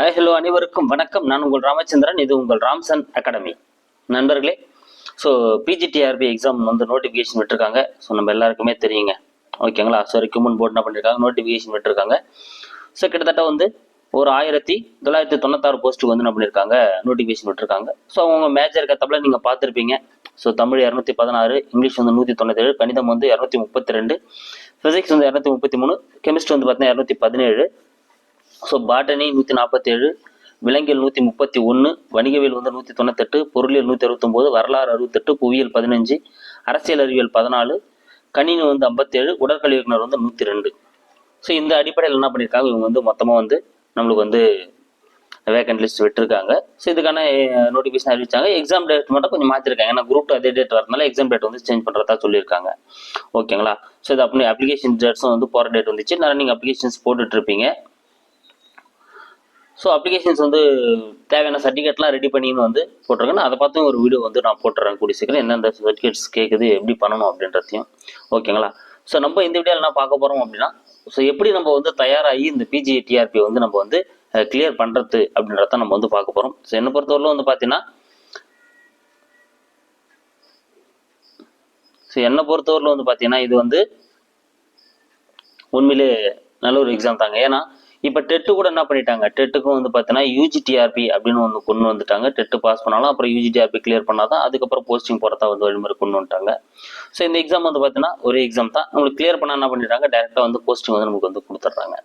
Hi hello அனைவருக்கும் வணக்கம். நான் உங்கள் ராமச்சந்திரன் இது உங்கள் ராம்சன் அகாடமி. நண்பர்களே ஸோ பிஜிடிஆர்பி எக்ஸாம் வந்து நோட்டிஃபிகேஷன் விட்டுருக்காங்க. ஸோ நம்ம எல்லாருக்குமே தெரியுங்க. ஓகேங்களா ஸோ ரிக்கமெண்ட் போர்டு என்ன பண்ணியிருக்காங்க நோட்டிஃபிகேஷன் விட்டுருக்காங்க. ஸோ கிட்டத்தட்ட வந்து ஒரு ஆயிரத்தி தொள்ளாயிரத்தி தொண்ணூத்தாறு போஸ்ட்டுக்கு வந்து என்ன பண்ணியிருக்காங்க நோட்டிஃபிகேஷன் விட்டுருக்காங்க. ஸோ அவங்க மேஜர் கத்தப்பில் நீங்கள் பார்த்துருப்பீங்க. ஸோ தமிழ் இரநூத்தி பதினாறு இங்கிலீஷ் வந்து நூற்றி தொண்ணூத்தேழு கணிதம் வந்து இரநூத்தி முப்பத்தி ரெண்டு ஃபிசிக்ஸ் வந்து இரநூத்தி முப்பத்தி மூணு கெமிஸ்ட்ரி வந்து பார்த்தீங்கன்னா இரநூத்தி பதினேழு ஸோ பாட்டனி நூற்றி நாற்பத்தேழு விலங்கியல் நூற்றி முப்பத்தி ஒன்று வணிகவியல் வந்து நூற்றி தொண்ணூத்தெட்டு பொருளியல் நூற்றி அறுபத்தொம்போது வரலாறு அறுபத்தெட்டு புவியியல் பதினஞ்சு அரசியல் அறிவியல் பதினாலு கணினி வந்து ஐம்பத்தேழு உடற்கல்வி இயக்குனர் வந்து நூற்றி ரெண்டு ஸோ இந்த அடிப்படையில் என்ன பண்ணியிருக்காங்க இவங்க வந்து மொத்தமாக வந்து நம்மளுக்கு வந்து வேக்கன்ட் லிஸ்ட் விட்டுருக்காங்க. ஸோ இதுக்கான நோட்டிஃபிகேஷன் அறிவிச்சாங்க. எக்ஸாம் டேட் மட்டும் கொஞ்சம் மாற்றிருக்காங்க ஏன்னா குரூப் அதே டேட் வரதுனால எக்ஸாம் டேட் வந்து சேஞ்ச் பண்ணுறதா சொல்லியிருக்காங்க. ஓகேங்களா ஸோ இது அப்படி அப்ளிகேஷன் டேட்ஸும் வந்து போகிற டேட் வந்துச்சு. நிறைய நீங்கள் அப்ளிகேஷன்ஸ் போட்டுட்ருப்பீங்க ஸோ அப்ளிகேஷன்ஸ் வந்து தேவையான சர்டிஃபிகேட்லாம் ரெடி பண்ணின்னு வந்து போட்டிருக்கேன். அதை பார்த்தும் ஒரு வீடியோ வந்து நான் போட்டுறேன் கூடிய சீக்கிரம். எந்தெந்த சர்டிஃபிகேட்ஸ் கேட்குது எப்படி பண்ணணும் அப்படின்றதையும். ஓகேங்களா ஸோ நம்ம இந்த வீடியோவில் என்ன பார்க்க போகிறோம் அப்படின்னா ஸோ எப்படி நம்ம வந்து தயாராகி இந்த பிஜி டிஆர்பி வந்து நம்ம வந்து கிளியர் பண்ணுறது அப்படின்றத நம்ம வந்து பார்க்க போகிறோம் ஸோ என்னை பொறுத்தவரையிலும் வந்து பார்த்தீங்கன்னா ஸோ என்னை பொறுத்தவரையிலும் வந்து பார்த்தீங்கன்னா இது வந்து உண்மையிலே நல்ல ஒரு எக்ஸாம் தாங்க. ஏன்னா இப்போ டெட்டு கூட என்ன பண்ணிட்டாங்க? டெட்டுக்கும் வந்து பார்த்தீங்கன்னா யூஜிடிஆர்பி அப்படின்னு வந்து கொண்டு வந்துட்டாங்க. டெட்டு பாஸ் பண்ணாலும் அப்புறம் யூஜிடிஆர்பி கிளியர் பண்ணாதான் அதுக்கப்புறம் போஸ்டிங் போகிறதா வந்து வழிமுறை கொண்டு வந்துட்டாங்க. ஸோ இந்த எக்ஸாம் வந்து பார்த்தீங்கன்னா ஒரே எக்ஸாம் தான். உங்களுக்கு கிளியர் பண்ணால் என்ன பண்ணிட்டாங்க டேரெக்டாக வந்து போஸ்டிங் வந்து நமக்கு வந்து கொடுத்துட்றாங்க.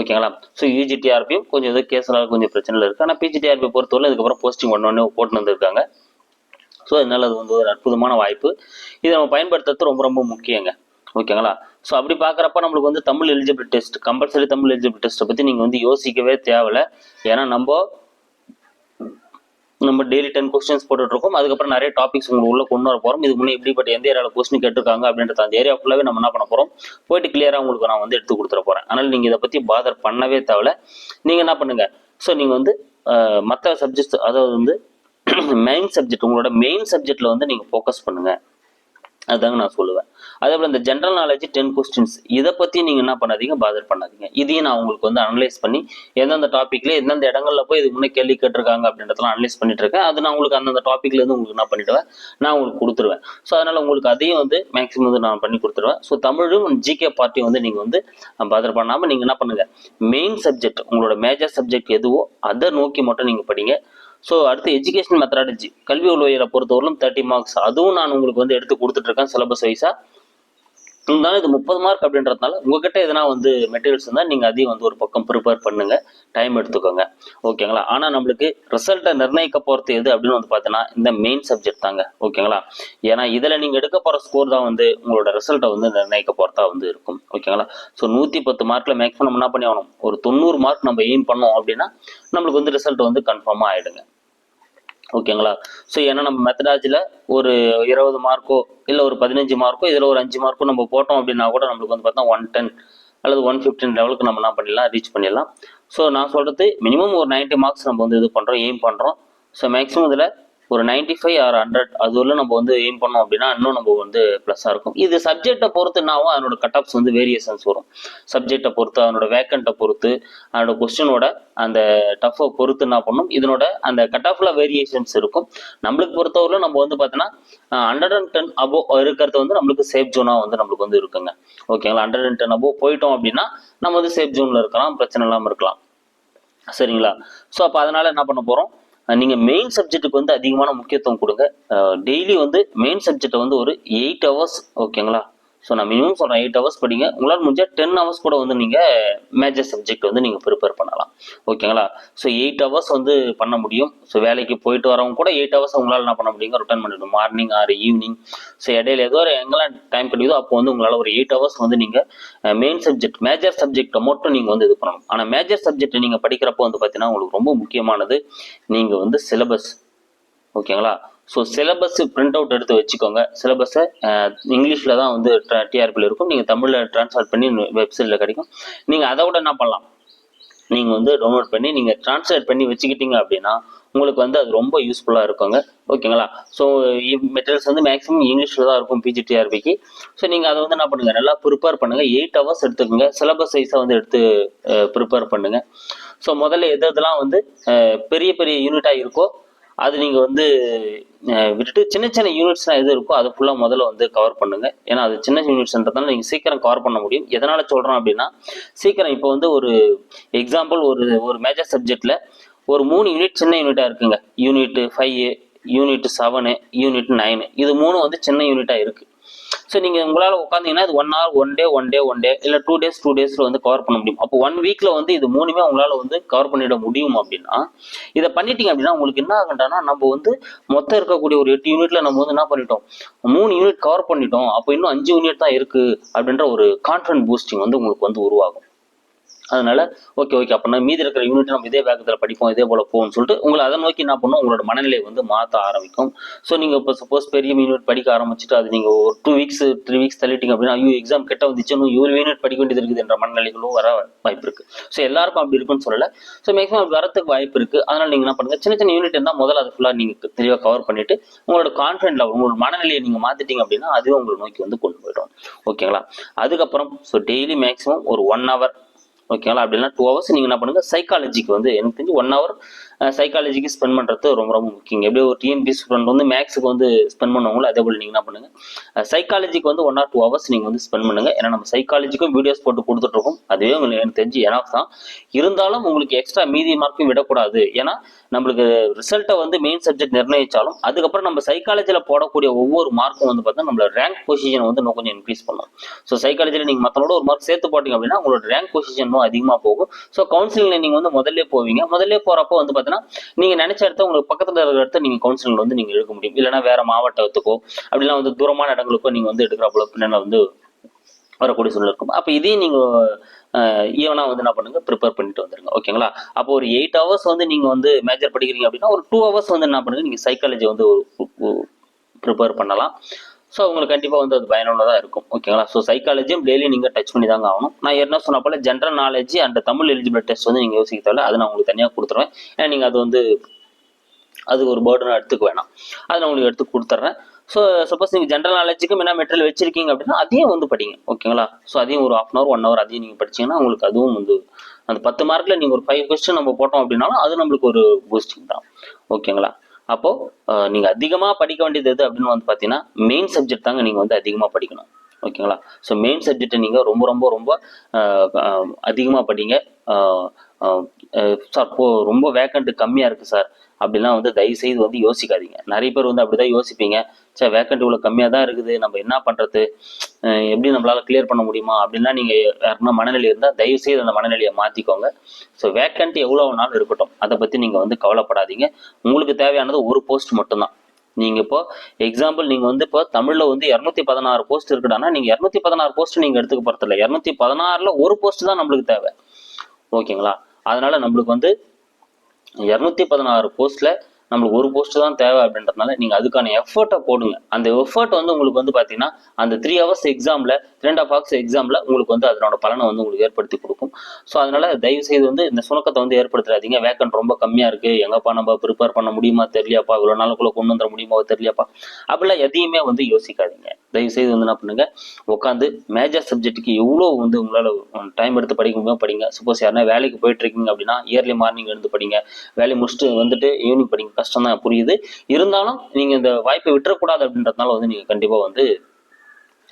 ஓகேங்களா? ஸோ யூஜிடிஆர்பியும் கொஞ்சம் இது கேஸ்னால கொஞ்சம் பிரச்சனை இருக்குது ஆனால் பிஜிடிஆர்பி பொறுத்தவரை இதுக்கப்புறம் போஸ்டிங் ஒன்று போட்டு வந்திருக்காங்க. ஸோ அதனால அது வந்து ஒரு அற்புதமான வாய்ப்பு. இதை நம்ம பயன்படுத்துறது ரொம்ப ரொம்ப முக்கியங்க. ஓகேங்களா ஸோ அப்படி பார்க்குறப்ப நம்மளுக்கு வந்து Tamil eligible test compulsory Tamil eligible டெஸ்ட்டை பற்றி நீங்கள் வந்து யோசிக்கவே தேவையில்ல. ஏன்னா நம்ம நம்ம டெய்லி டென் கொஸ்டின்ஸ் போட்டுட்ருக்கோம். அதுக்கப்புறம் நிறைய டாபிக்ஸ் உங்களுக்கு உள்ள கொண்டு வர போகிறோம் இதுக்கு முன்னே எப்படிப்பட்ட எந்த ஏரியாவில் கொஸ்டின் கேட்டிருக்காங்க அப்படின்றத அந்த ஏரியா ஃபுல்லாகவே நம்ம என்ன பண்ண போகிறோம் போயிட்டு கிளியராக உங்களுக்கு நான் வந்து எடுத்து கொடுத்துட போகிறேன் அதனால் நீங்கள் இதை பற்றி பாதர் பண்ணவே தேவையில்ல. நீங்கள் என்ன பண்ணுங்கள் ஸோ நீங்கள் வந்து மற்ற சப்ஜெக்ட்ஸ் அதாவது வந்து மெயின் சப்ஜெக்ட் உங்களோட மெயின் சப்ஜெக்டில் வந்து நீங்கள் ஃபோக்கஸ் பண்ணுங்கள் அதுதாங்க நான் சொல்லுவேன். அதே போல் இந்த ஜென்ரல் நாலேஜ் டென் கொஸ்டின்ஸ் இதை பற்றி நீங்கள் என்ன பண்ணாதீங்க பாதர் பண்ணாதீங்க. இதையும் நான் உங்களுக்கு வந்து அனலைஸ் பண்ணி எந்தெந்த டாப்பிக்ல எந்தெந்த இடங்கள்ல போய் இதுக்கு முன்னே கேள்வி கேட்டிருக்காங்க அப்படின்றதெல்லாம் அனலைஸ் பண்ணிட்டு இருக்கேன். அது நான் உங்களுக்கு அந்தந்த டாப்பிக்ல இருந்து உங்களுக்கு என்ன பண்ணிடுவேன். நான் உங்களுக்கு கொடுத்துருவேன். ஸோ அதனால உங்களுக்கு அதையும் வந்து மேக்ஸிமம் வந்து நான் பண்ணி கொடுத்துருவேன். ஸோ தமிழும் ஜிகே பார்ட்டியும் வந்து நீங்கள் வந்து பாதர் பண்ணாமல் நீங்கள் என்ன பண்ணுங்க? மெயின் சப்ஜெக்ட் உங்களோட மேஜர் சப்ஜெக்ட் எதுவோ அதை நோக்கி மட்டும் நீங்கள் படிங்க. ஸோ அடுத்து எஜுகேஷன் மெத்தடாலஜி கல்வி உலகியலை பொறுத்தவரையிலும் தேர்ட்டி மார்க்ஸ் அதுவும் நான் உங்களுக்கு வந்து எடுத்து கொடுத்துட்ருக்கேன் சிலபஸ் வைஸாக இருந்தாலும் இது முப்பது மார்க் அப்படின்றதுனால உங்ககிட்ட எதனா வந்து மெட்டீரியல்ஸ் இருந்தால் நீங்கள் அதையும் வந்து ஒரு பக்கம் ப்ரிப்பேர் பண்ணுங்க டைம் எடுத்துக்கோங்க. ஓகேங்களா ஆனால் நம்மளுக்கு ரிசல்ட்டை நிர்ணயிக்க போகிறது எது அப்படின்னு வந்து பார்த்தீங்கன்னா இந்த மெயின் சப்ஜெக்ட் தாங்க. ஓகேங்களா ஏன்னா இதில் நீங்கள் எடுக்க போகிற ஸ்கோர் தான் வந்து உங்களோட ரிசல்ட்டை வந்து நிர்ணயிக்க போகிறதா வந்து இருக்கும். ஓகேங்களா ஸோ நூற்றி பத்து மார்க்கில் மேக்ஸிமம் நம்ம என்ன பண்ணி ஆகணும்? ஒரு தொண்ணூறு மார்க் நம்ம எய்ம் பண்ணோம் அப்படின்னா நம்மளுக்கு வந்து ரிசல்ட் வந்து கன்ஃபார்மாக ஆகிடுங்க ஓகேங்களா? ஸோ ஏன்னா நம்ம மெத்தடாலஜியில் ஒரு இருபது மார்க்கோ இல்லை ஒரு பதினஞ்சு மார்க்கோ இதில் ஒரு அஞ்சு மார்க்கோ நம்ம போட்டோம் அப்படின்னா கூட நம்மளுக்கு வந்து பார்த்தா ஒன் டென் அல்லது ஒன் ஃபிஃப்டின் லெவலுக்கு நம்ம என்ன பண்ணிடலாம் ரீச் பண்ணிடலாம். ஸோ நான் சொல்கிறது மினிமம் ஒரு 90 மார்க்ஸ் நம்ம வந்து இது பண்ணுறோம் எய்ம் பண்ணுறோம் ஸோ மேக்ஸிமம் இதில் ஒரு 95 ஃபைவ் ஆர் ஹண்ட்ரட் அதுவரை நம்ம வந்து எய்ம் பண்ணோம் அப்படின்னா இன்னும் நம்ம வந்து ப்ளஸ்ஸாக இருக்கும். இது சப்ஜெக்டை பொறுத்து என்னாவும் அதனோட கட் ஆஃப்ஸ் வந்து வேரியேஷன்ஸ் வரும். சப்ஜெக்டை பொறுத்து அதனோட வேக்கண்ட்டை பொறுத்து அதனோட கொஸ்டினோட அந்த டஃப்பை பொறுத்து என்ன பண்ணும்? இதனோட அந்த கட் ஆஃப்ல வேரியேஷன்ஸ் இருக்கும். நம்மளுக்கு பொறுத்தவரையிலும் நம்ம வந்து பார்த்தீங்கன்னா ஹண்ட்ரட் அண்ட் டென் அபோ இருக்கிறது வந்து நம்மளுக்கு சேஃப் ஜோனாக வந்து நம்மளுக்கு வந்து இருக்குங்க. ஓகேங்களா ஹண்ட்ரட் அண்ட் டென் அபோ போயிட்டோம் அப்படின்னா நம்ம வந்து சேஃப் ஜோனில் இருக்கலாம். பிரச்சனை இல்லாமல் இருக்கலாம். சரிங்களா? ஸோ அப்போ அதனால என்ன பண்ண போகிறோம் நீங்கள் மெயின் சப்ஜெக்ட்டுக்கு வந்து அதிகமான முக்கியத்துவம் கொடுங்க. டெய்லி வந்து மெயின் சப்ஜெக்டை வந்து ஒரு எயிட் ஹவர்ஸ் ஓகேங்களா ஸோ நான் மினிமம் சொல்கிறேன் எயிட் ஹவர்ஸ் படிங்க. உங்களால் முடிஞ்சால் டென் ஹவர்ஸ் கூட வந்து நீங்கள் மேஜர் சப்ஜெக்ட் வந்து நீங்கள் ப்ரிப்பேர் பண்ணலாம். ஓகேங்களா ஸோ எயிட் ஹவர்ஸ் வந்து பண்ண முடியும். ஸோ வேலைக்கு போயிட்டு வரவங்க கூட எயிட் ஹவர்ஸ் உங்களால் என்ன பண்ண முடியுங்க? ரிட்டர்ன் பண்ணிடணும். மார்னிங் ஆர் ஈவினிங் ஸோ இடையில ஏதோ ஒரு எங்கெல்லாம் டைம் கிடைக்குதோ அப்போ வந்து உங்களால் ஒரு எயிட் ஹவர்ஸ் வந்து நீங்கள் மெயின் சப்ஜெக்ட் மேஜர் சப்ஜெக்டை மட்டும் நீங்கள் வந்து இது பண்ணணும். ஆனால் மேஜர் சப்ஜெக்ட் நீங்கள் படிக்கிறப்போ வந்து பார்த்தீங்கன்னா உங்களுக்கு ரொம்ப முக்கியமானது நீங்கள் வந்து சிலபஸ் ஓகேங்களா ஸோ சிலபஸ் பிரிண்ட் அவுட் எடுத்து வச்சுக்கோங்க. சிலபஸை இங்கிலீஷில் தான் வந்து டிஆர்பியில் இருக்கும். நீங்கள் தமிழில் ட்ரான்ஸ்லேட் பண்ணி வெப்சைட்டில் கிடைக்கும். நீங்கள் அதை விட என்ன பண்ணலாம்? நீங்கள் வந்து டவுன்லோட் பண்ணி நீங்கள் ட்ரான்ஸ்லேட் பண்ணி வச்சுக்கிட்டீங்க அப்படின்னா உங்களுக்கு வந்து அது ரொம்ப யூஸ்ஃபுல்லாக இருக்குங்க. ஓகேங்களா ஸோ மெட்டீரியல்ஸ் வந்து மேக்ஸிமம் இங்கிலீஷில் தான் இருக்கும் பிஜிடிஆர்பிக்கு ஸோ நீங்கள் அதை வந்து என்ன பண்ணுங்கள் நல்லா ப்ரிப்பேர் பண்ணுங்கள் எயிட் ஹவர்ஸ் எடுத்துக்கோங்க. சிலபஸ் சைஸை வந்து எடுத்து ப்ரிப்பேர் பண்ணுங்கள் ஸோ முதல்ல எது இதெல்லாம் வந்து பெரிய பெரிய யூனிட்டாக இருக்கோ அது நீங்கள் வந்து விட்டுட்டு சின்ன சின்ன யூனிட்ஸ்லாம் எது இருக்கோ அதை ஃபுல்லாக முதல்ல வந்து கவர் பண்ணுங்கள் ஏன்னா அது சின்ன யூனிட்ஸ்ன்றதுனால நீங்கள் சீக்கிரம் கவர் பண்ண முடியும். எதனால் சொல்கிறோம் அப்படின்னா சீக்கிரம் இப்போ வந்து ஒரு எக்ஸாம்பிள் ஒரு ஒரு மேஜர் சப்ஜெக்டில் ஒரு மூணு யூனிட் சின்ன யூனிட்டாக இருக்குங்க. Unit five unit seven unit nine இது மூணு வந்து சின்ன யூனிட்டாக இருக்குது ஸோ நீங்கள் உங்களால் உட்காந்தீங்கன்னா இது one hour one day one day one day இல்லை டூ டேஸ் டூ டேஸில் வந்து கவர் பண்ண முடியும். அப்போ ஒன் வீக்கில் வந்து இது மூணுமே உங்களால் வந்து கவர் பண்ணிட முடியும் அப்படின்னா இதை பண்ணிட்டீங்க அப்படின்னா உங்களுக்கு என்ன ஆகுன்றானா நம்ம வந்து மொத்தம் இருக்கக்கூடிய ஒரு எட்டு யூனிட்ல நம்ம வந்து என்ன பண்ணிட்டோம்? மூணு யூனிட் கவர் பண்ணிட்டோம். அப்போ இன்னும் அஞ்சு யூனிட் தான் இருக்கு அப்படின்ற ஒரு கான்ஃபிடன்ட் பூஸ்டிங் வந்து உங்களுக்கு வந்து உருவாகும். அதனால ஓகே ஓகே அப்படின்னா மீதி இருக்கிற யூனிட் நம்ம இதே வேகத்தில் படிப்போம் இதே போல போகும்னு சொல்லிட்டு உங்களை அதை நோக்கி என்ன பண்ணும் உங்களோட மனநிலையை வந்து மாற்ற ஆரம்பிக்கும். ஸோ நீங்கள் இப்போ சப்போஸ் பெரிய யூனிட் படிக்க ஆரம்பிச்சுட்டு அது நீங்கள் ஒரு டூ வீக்ஸ் த்ரீ வீக்ஸ் தள்ளிட்டீங்க அப்படின்னா ஐயோ எக்ஸாம் கிட்ட வந்துச்சு இன்னும் இவ்வளோ யூனிட் படிக்க வேண்டியது இருக்குது என்ற மனநிலைகளும் வர வாய்ப்பு இருக்கு. ஸோ எல்லாருக்கும் அப்படி இருக்குன்னு சொல்லலை. ஸோ மேக்ஸிமம் அப்படி வரத்துக்கு வாய்ப்பு இருக்கு. அதனால நீங்கள் என்ன பண்ணுங்க சின்ன சின்ன யூனிட் இருந்தால் முதல்ல அதை ஃபுல்லாக நீங்கள் தெளிவாக கவர் பண்ணிட்டு உங்களோட கான்ஃபிடென்ட் லெவல் உங்களோட மனநிலையை நீங்கள் மாற்றிட்டீங்க அப்படின்னா அதுவே உங்களை நோக்கி வந்து கொண்டு போயிடும். ஓகேங்களா அதுக்கப்புறம் ஸோ டெய்லி மேக்ஸிமம் ஒரு ஒன் ஹவர் ஓகேங்களா அப்படின்னா டூ ஹவர்ஸ் நீங்கள் என்ன பண்ணுங்க? சைக்காலஜிக்கு வந்து எனக்கு தெரிஞ்சு ஒன் ஹவர் சைக்காலஜிக்கு ஸ்பெண்ட் பண்ணுறது ரொம்ப ரொம்ப முக்கியம் எப்படியோ ஒரு டிஎன்பி ஸ்டூடெண்ட் வந்து மேக்ஸுக்கு வந்து ஸ்பெண்ட் பண்ணுவாங்களோ அதே போல் நீங்கள் என்ன பண்ணுங்கள் சைக்காலஜிக்கு வந்து ஒன் ஆர் டூ ஹவர்ஸ் நீங்கள் வந்து ஸ்பெண்ட் பண்ணுங்க. ஏன்னா நம்ம சைக்காலஜிக்கும் வீடியோஸ் போட்டு கொடுத்துட்ருக்கோம். அதுவே உங்களுக்கு எனக்கு தெரிஞ்சு எனஃப் தான். இருந்தாலும் உங்களுக்கு எக்ஸ்ட்ரா மீதி மார்க்கும் விடக்கூடாது. ஏன்னா நம்மளுக்கு ரிசல்ட்டை வந்து மெயின் சப்ஜெக்ட் நிர்ணயிச்சாலும் அதுக்கப்புறம் நம்ம சைக்காலஜியில் போடக்கூடிய ஒவ்வொரு மார்க்கும் வந்து பார்த்தா நம்மளோட ரேங்க் பொசிஷன் வந்து இன்னும் கொஞ்சம் இன்க்ரீஸ் பண்ணும். ஸோ சைக்காலஜியில் நீங்கள் மற்றவங்களோட ஒரு மார்க் சேர்த்து போட்டீங்க அப்படின்னா உங்களோட ரேங்க் பொசிஷனும் அதிகமாக போகும். ஸோ கவுன்சிலிங்கில் நீங்கள் வந்து முதல்ல போவீங்க. முதல்ல போகிறப்போ வந்து பார்த்தீங்கன்னா நீங்கள் நினைச்ச இடத்த உங்களுக்கு பக்கத்தில் இருக்கிற இடத்த நீங்கள் கவுன்சிலிங் வந்து நீங்கள் எடுக்க முடியும். இல்லைன்னா வேற மாவட்டத்துக்கோ அப்படிலாம் வந்து தூரமான இடங்களுக்கோ நீங்கள் வந்து எடுக்கிற போல பின்னால வந்து வரக்கூடிய சூழ்நிலை இருக்கும். அப்போ இதையும் நீங்கள் ஈவனாக வந்து என்ன பண்ணுங்க ப்ரிப்பேர் பண்ணிட்டு வந்துருங்க. ஓகேங்களா அப்போ ஒரு எயிட் ஹவர்ஸ் வந்து நீங்கள் வந்து மேஜர் படிக்கிறீங்க அப்படின்னா ஒரு டூ ஹவர்ஸ் வந்து என்ன பண்ணுங்க நீங்கள் சைக்காலஜி வந்து ப்ரிப்பேர் பண்ணலாம். ஸோ உங்களுக்கு கண்டிப்பாக வந்து அது பயனுள்ளதாக இருக்கும். ஓகேங்களா ஸோ சைக்காலஜியும் டெய்லி நீங்கள் டச் பண்ணி தாங்க ஆகணும். நான் என்ன சொன்ன போல general knowledge and Tamil eligible test வந்து நீங்கள் யோசிக்க தேவையில்ல. அதை நான் உங்களுக்கு தனியாக கொடுத்துருவேன். ஏன்னா நீங்கள் அது வந்து அது ஒரு பேர்டனாக எடுத்துக்க வேணாம். அதை நான் உங்களுக்கு எடுத்து கொடுத்துட்றேன் ஸோ சப்போஸ் நீங்கள் ஜென்ரல் நாலேஜுக்கும் என்ன மெட்டீரியல் வச்சிருக்கீங்க அப்படின்னா அதையும் வந்து படிங்க. ஓகேங்களா ஸோ அதையும் ஒரு half an hour one hour அதையும் நீங்கள் படிச்சீங்கன்னா உங்களுக்கு அதுவும் வந்து அந்த பத்து மார்க்கில் நீங்கள் ஒரு ஃபைவ் கொஸ்டின் நம்ம போட்டோம் அப்படின்னாலும் அது நம்மளுக்கு ஒரு பூஸ்டிங் தான். ஓகேங்களா அப்போது நீங்கள் அதிகமாக படிக்க வேண்டியது எது அப்படின்னு வந்து பார்த்தீங்கன்னா மெயின் சப்ஜெக்ட் தாங்க நீங்கள் வந்து அதிகமாக படிக்கணும். ஓகேங்களா ஸோ மெயின் சப்ஜெக்டை நீங்கள் ரொம்ப ரொம்ப ரொம்ப அதிகமாக படிங்க. சார் போ ரொம்ப வேக்கண்ட் கம்மியாக இருக்குது சார் அப்படிலாம் வந்து தயவு செய்து வந்து யோசிக்காதீங்க. நிறைய பேர் வந்து அப்படிதான் யோசிப்பீங்க. சார் வேக்கண்ட் இவ்வளோ கம்மியாக தான் இருக்குது. நம்ம என்ன பண்ணுறது எப்படி நம்மளால் கிளியர் பண்ண முடியுமா? அப்படின்லாம் நீங்கள் யாருன்னா மனநிலை இருந்தால் தயவு செய்து அந்த மனநிலையை மாற்றிக்கோங்க ஸோ வேக்கண்ட் எவ்வளோ நாள் இருக்கட்டும். அதை பற்றி நீங்கள் வந்து கவலைப்படாதீங்க. உங்களுக்கு தேவையானது ஒரு போஸ்ட் மட்டும்தான். நீங்கள் இப்போ எக்ஸாம்பிள் நீங்கள் வந்து இப்போ தமிழில் வந்து இரநூத்தி பதினாறு போஸ்ட் இருக்குடானா நீங்கள் இரநூத்தி பதினாறு போஸ்ட் நீங்கள் எடுத்துக்க போகிறதில்ல இரநூத்தி பதினாறில் ஒரு போஸ்ட் தான் நம்மளுக்கு தேவை. ஓகேங்களா அதனால நம்மளுக்கு வந்து இரநூத்தி பதினாறு போஸ்ட்ல நம்மளுக்கு ஒரு போஸ்ட் தான் தேவை அப்படின்றதுனால நீங்கள் அதுக்கான எஃபர்ட்டை போடுங்க. அந்த எஃபர்ட் வந்து உங்களுக்கு வந்து பார்த்தீங்கன்னா அந்த த்ரீ ஹவர்ஸ் எக்ஸாமில் ரெண்டு ஆஃப் ஹவர்ஸ் எக்ஸாமில் உங்களுக்கு வந்து அதனோட பலனை வந்து உங்களுக்கு ஏற்படுத்தி கொடுக்கும். ஸோ அதனால தயவு செய்து வந்து இந்த சுணக்கத்தை வந்து ஏற்படுத்தாதீங்க. வேக்கன்ட் ரொம்ப கம்மியாக இருக்குது எங்கப்பா நம்ம ப்ரிப்பேர் பண்ண முடியுமா தெரியலையாப்பா? இவ்வளோ நாளுக்குள்ளே கொண்டு வந்துட முடியுமா தெரியலையாப்பா? அப்படிலாம் எதையுமே வந்து யோசிக்காதீங்க. தயவு செய்து வந்து என்ன பண்ணுங்க? உட்காந்து மேஜர் சப்ஜெக்ட்டுக்கு எவ்வளோ வந்து உங்களால் டைம் எடுத்து படிக்க முடியுமோ படிங்க. சப்போஸ் யாருன்னா வேலைக்கு போயிட்டு இருக்கீங்க அப்படின்னா இயர்லி மார்னிங் எழுந்து படிங்க. வேலையை முடிச்சுட்டு வந்துட்டு ஈவினிங் படிங்க. கஷ்டம் தான் புரியுது. இருந்தாலும் நீங்க இந்த வாய்ப்பை விட்டுறக்கூடாது அப்படின்றதுனால வந்து நீங்க கண்டிப்பா வந்து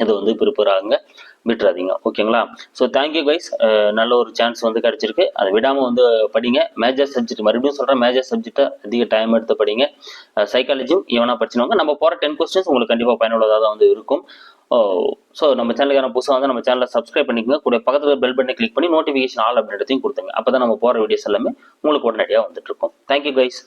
இது வந்து ப்ரிப்பேர் ஆகுங்க விட்டுறாதீங்க. ஓகேங்களா? ஸோ தேங்க்யூ கைஸ் நல்ல ஒரு சான்ஸ் வந்து கிடைச்சிருக்கு. அதை விடாமல் வந்து படிங்க. மேஜர் சப்ஜெக்ட் மறுபடியும் சொல்கிறேன் மேஜர் சப்ஜெக்ட்டை அதிக டைம் எடுத்து படிங்க. சைக்காலஜியும் ஈவனாக படிச்சுனவங்க நம்ம போகிற டென் கொஸ்டின்ஸ் உங்களுக்கு கண்டிப்பாக பயனுள்ளதாக தான் வந்து இருக்கும். ஸோ நம்ம சேனலுக்கான புதுசாக வந்து நம்ம சேனலை சப்ஸ்கிரைப் பண்ணிக்கோங்க. கூட பக்கத்தில் பெல் பட்டனை கிளிக் பண்ணி நோட்டிஃபிகேஷன் ஆல் அப்படின்றதையும் கொடுத்துங்க அப்போ தான் நம்ம போகிற வீடியோஸ் எல்லாமே உங்களுக்கு உடனடியாக வந்துட்டு இருக்கும். Thank you guys